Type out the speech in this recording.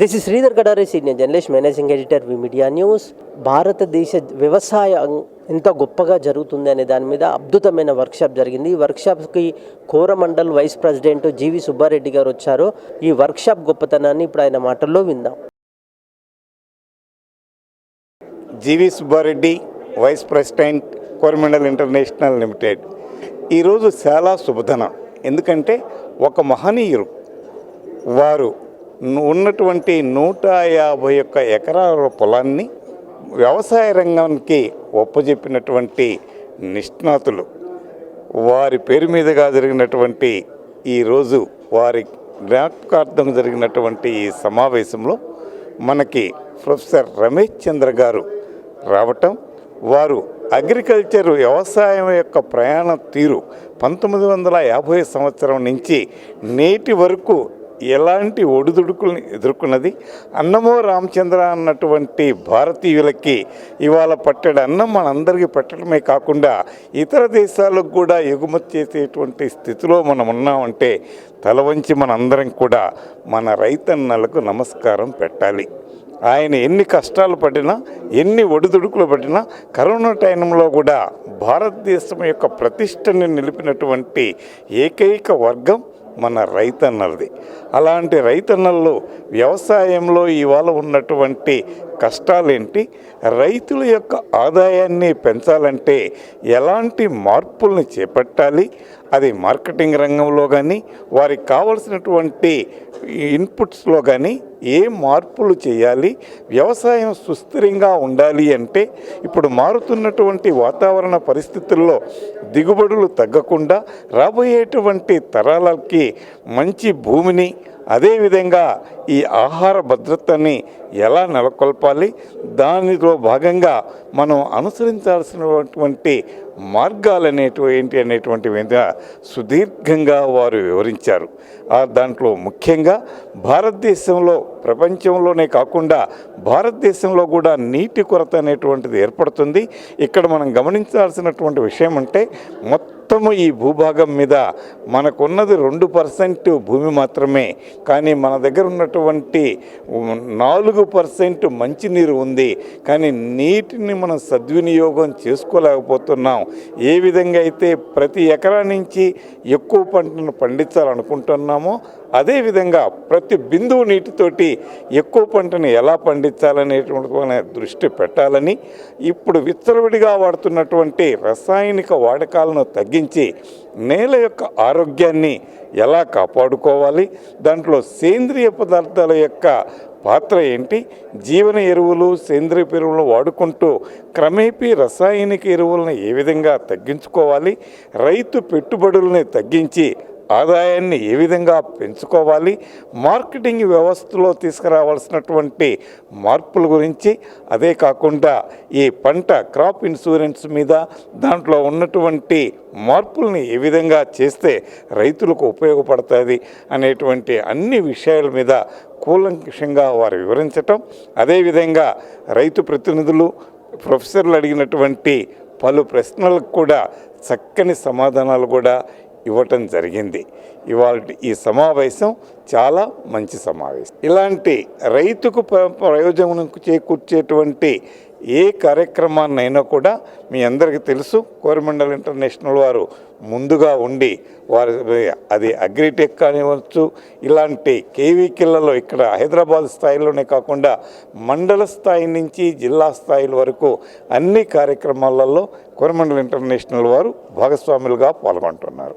This is Sridhar Gadari senior journalist managing editor V media news భారతదేశ వ్యవసాయం ఎంత గొప్పగా జరుగుతుంది అనే దాని మీద అద్భుతమైన వర్క్షాప్ జరిగింది. ఈ వర్క్షాప్కి Coromandel vice president GV Subbareddy గారు వచ్చారు. ఈ వర్క్షాప్ గొప్పతనాన్ని ఇప్పుడు ఆయన మాటల్లో విందాం. GV Subbareddy vice president Coromandel international limited ఈరోజు చాలా శుభధనం ఎందుకంటే ఒక మహనీయురు వారు ఉన్నటువంటి నూట యాభై ఒక్క ఎకరాల పొలాన్ని వ్యవసాయ రంగానికి ఒప్పజెప్పినటువంటి నిష్ణాతులు. వారి పేరు మీదుగా జరిగినటువంటి ఈరోజు వారి జ్ఞాపకార్థం జరిగినటువంటి ఈ సమావేశంలో మనకి ప్రొఫెసర్ రమేష్ చంద్ర గారు రావటం వారు అగ్రికల్చర్ వ్యవసాయం యొక్క ప్రయాణ తీరు పంతొమ్మిది వందల యాభై సంవత్సరం నుంచి నేటి వరకు ఎలాంటి ఒడిదుడుకుల్ని ఎదుర్కొన్నది? అన్నమో రామచంద్ర అన్నటువంటి భారతీయులకి ఇవాళ పట్టెడు అన్నం మనందరికీ పెట్టడమే కాకుండా ఇతర దేశాలకు కూడా ఎగుమతి చేసేటువంటి స్థితిలో మనం ఉన్నామంటే తల వంచి మనందరం కూడా మన రైతన్నలకు నమస్కారం పెట్టాలి. ఆయన ఎన్ని కష్టాలు పడినా ఎన్ని ఒడిదుడుకులు పడినా కరోనా టైంలో కూడా భారతదేశం యొక్క ప్రతిష్టని నిలిపినటువంటి ఏకైక వర్గం మన రైతన్నలది. అలాంటి రైతన్నల్లో వ్యవసాయంలో ఇవాళ ఉన్నటువంటి కష్టాలేంటి? రైతుల యొక్క ఆదాయాన్ని పెంచాలంటే ఎలాంటి మార్పుల్ని చేపట్టాలి? అది మార్కెటింగ్ రంగంలో కానీ వారికి కావలసినటువంటి ఇన్పుట్స్లో కానీ ఏ మార్పులు చేయాలి? వ్యవసాయం సుస్థిరంగా ఉండాలి అంటే ఇప్పుడు మారుతున్నటువంటి వాతావరణ పరిస్థితుల్లో దిగుబడులు తగ్గకుండా రాబోయేటువంటి తరాలకి మంచి భూమిని అదేవిధంగా ఈ ఆహార భద్రతని ఎలా నెలకొల్పాలి? దానిలో భాగంగా మనం అనుసరించాల్సినటువంటి మార్గాలు అనేటువంటి అనేటువంటి మీద సుదీర్ఘంగా వారు వివరించారు. దాంట్లో ముఖ్యంగా భారతదేశంలో ప్రపంచంలోనే కాకుండా భారతదేశంలో కూడా నీటి కొరత అనేటువంటిది ఏర్పడుతుంది. ఇక్కడ మనం గమనించాల్సినటువంటి విషయం అంటే మొత్తం మొత్తము ఈ భూభాగం మీద మనకున్నది రెండు పర్సెంట్ భూమి మాత్రమే. కానీ మన దగ్గర ఉన్నటువంటి నాలుగు పర్సెంట్ మంచినీరు ఉంది. కానీ నీటిని మనం సద్వినియోగం చేసుకోలేకపోతున్నాం. ఏ విధంగా అయితే ప్రతి ఎకరా నుంచి ఎక్కువ పంటను పండించాలనుకుంటున్నామో అదేవిధంగా ప్రతి బిందువు నీటితోటి ఎక్కువ పంటను ఎలా పండించాలనేటువంటి దృష్టి పెట్టాలని ఇప్పుడు విచ్చలవిడిగా వాడుతున్నటువంటి రసాయనిక వాడకాలను తగ్గించి నేల యొక్క ఆరోగ్యాన్ని ఎలా కాపాడుకోవాలి దాంట్లో సేంద్రియ పదార్థాల యొక్క పాత్ర ఏంటి జీవన ఎరువులు సేంద్రియ ఎరువులు వాడుకుంటూ క్రమేపీ రసాయనిక ఎరువులను ఏ విధంగా తగ్గించుకోవాలి రైతు పెట్టుబడుల్ని తగ్గించి ఆదాయాన్ని ఏ విధంగా పెంచుకోవాలి మార్కెటింగ్ వ్యవస్థలో తీసుకురావాల్సినటువంటి మార్పుల గురించి. అదే కాకుండా ఈ పంట క్రాప్ ఇన్సూరెన్స్ మీద దాంట్లో ఉన్నటువంటి మార్పుల్ని ఏ విధంగా చేస్తే రైతులకు ఉపయోగపడుతుంది అనేటువంటి అన్ని విషయాల మీద కూలంకషంగా వారు వివరించటం. అదేవిధంగా రైతు ప్రతినిధులు ప్రొఫెసర్లు అడిగినటువంటి పలు ప్రశ్నలకు కూడా చక్కని సమాధానాలు కూడా ఇవ్వటం జరిగింది. ఇవాళ ఈ సమావేశం చాలా మంచి సమావేశం. ఇలాంటి రైతుకు ప్ర- ప్రయోజనం చేకూర్చేటువంటి ఏ కార్యక్రమాన్నైనా కూడా మీ అందరికీ తెలుసు కోరమండల్ ఇంటర్నేషనల్ వారు ముందుగా ఉండి వారి అది అగ్రిటెక్ కానివచ్చు ఇలాంటి కేవీకిళ్ళలో ఇక్కడ హైదరాబాద్ స్థాయిలోనే కాకుండా మండల స్థాయి నుంచి జిల్లా స్థాయిల వరకు అన్ని కార్యక్రమాలలో కోరమండల్ ఇంటర్నేషనల్ వారు భాగస్వాములుగా పాల్గొంటున్నారు.